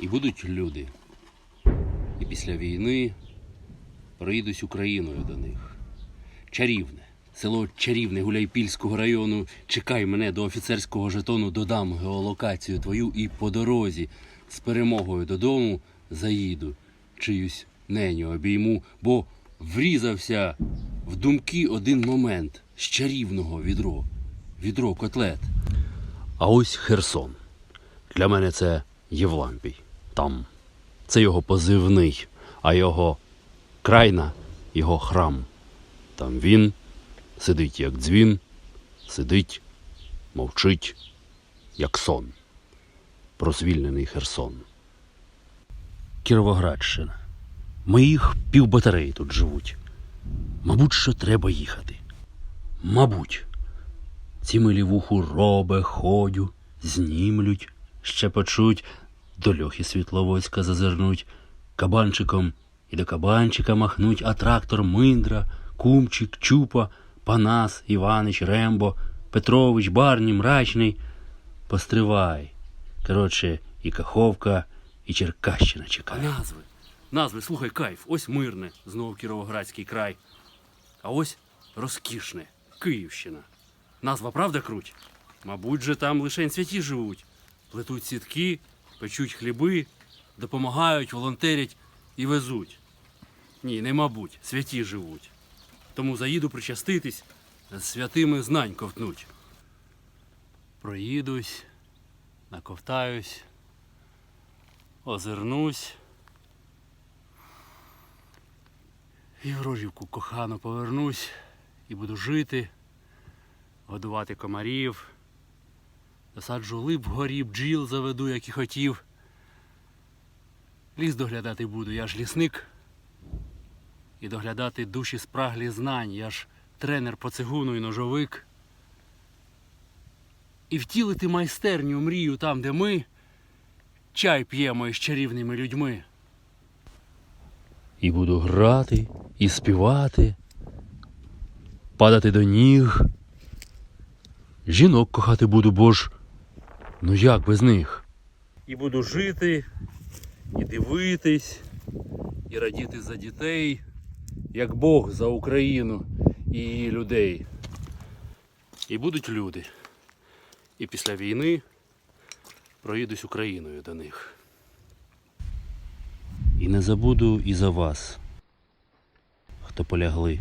І будуть люди. І після війни проїдусь Україною до них. Чарівне. Село Чарівне Гуляйпільського району. Чекай мене до офіцерського жетону, додам геолокацію твою і по дорозі з перемогою додому заїду. Чиюсь неню обійму, бо врізався в думки один момент з чарівного відро. Відро котлет. А ось Херсон. Для мене це Євлампій. Там. Це його позивний, а його крайна його храм. Там він сидить як дзвін, сидить, мовчить, як сон. Про звільнений Херсон. Кіровоградщина. Моїх півбатареї тут живуть. Мабуть, що треба їхати. Мабуть. Ці милі вуху робе, ходю, знімлють, ще почуть, до льохи світловодська зазирнуть, кабанчиком і до кабанчика махнуть, а трактор Миндра, Кумчик, Чупа, Панас, Іванич, Рембо, Петрович, Барні, Мрачний. Постривай. Коротше, і Каховка, і Черкащина чекає. Назви. Назви, слухай, кайф. Ось мирне, знову Кіровоградський край. А ось розкішне, Київщина. Назва правда круть? Мабуть же там лише святі живуть. Плетуть сітки, печуть хліби, допомагають, волонтерять і везуть. Ні, не мабуть, святі живуть. Тому заїду причаститись, з святими знань ковтнуть. Проїдусь, наковтаюсь, озирнусь. І в рожівку кохано повернусь і буду жити годувати комарів, досаджу лип вгорі, бджіл заведу, як і хотів. Ліс доглядати буду, я ж лісник. І доглядати душі спраглі знань, я ж тренер по цигуну і ножовик. І втілити майстерню мрію там, де ми чай п'ємо із чарівними людьми. І буду грати, і співати, падати до ніг. Жінок кохати буду, бо ж ну як без них? І буду жити, і дивитись, і радіти за дітей, як Бог за Україну і її людей. І будуть люди. І після війни проїдусь Україною до них. І не забуду і за вас, хто полягли